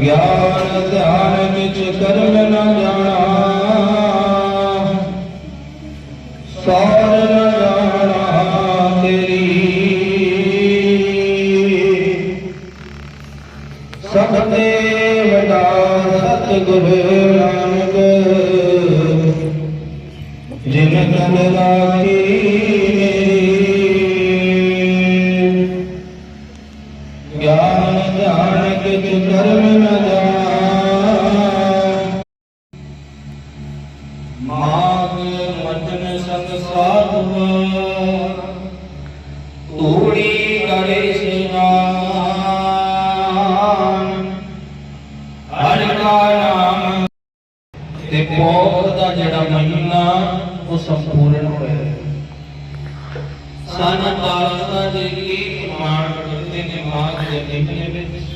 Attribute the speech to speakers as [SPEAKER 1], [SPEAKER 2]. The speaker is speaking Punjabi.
[SPEAKER 1] ਗਿਆਨ ਧਿਆਨ ਵਿੱਚ ਕਰਮ ਨਾ ਜਾਣਾ। ਸਾਰ ਨਾ ਜਾਣਾ ਤੇਰੀ। ਸਭ ਤੇ ਵੱਡਾ ਸਤਿਗੁਰ ਨਾਨਕ, ਜਿਨ ਤਨ ਰਾਖੀ ਮੇਰੀ। ਗਿਆਨ ਧਿਆਨ ਕਿਛ ਕਰਮ ਨ ਜਾਣਾ ਮਾਗ ਮਟਨ ਸੰਗ ਸਾਧੂ ਤੂੜੀ ਗੜੇ ਸਿਨਾਨ ਹਰਿ ਕਾ ਨਾਮ ਤੇ ਪੋਖ ਦਾ ਜਿਹੜਾ ਮਹੀਨਾ ਉਹ ਸੰਪੂਰਨ ਹੋਇਆ ਸਨ ਪਾਲਤਾ ਜੀ ਕੀ ਪ੍ਰਮਾਣ ਕਰਦੇ ਨੇ ਮਾਗ ਦੇ ਮਹੀਨੇ ਵਿੱਚ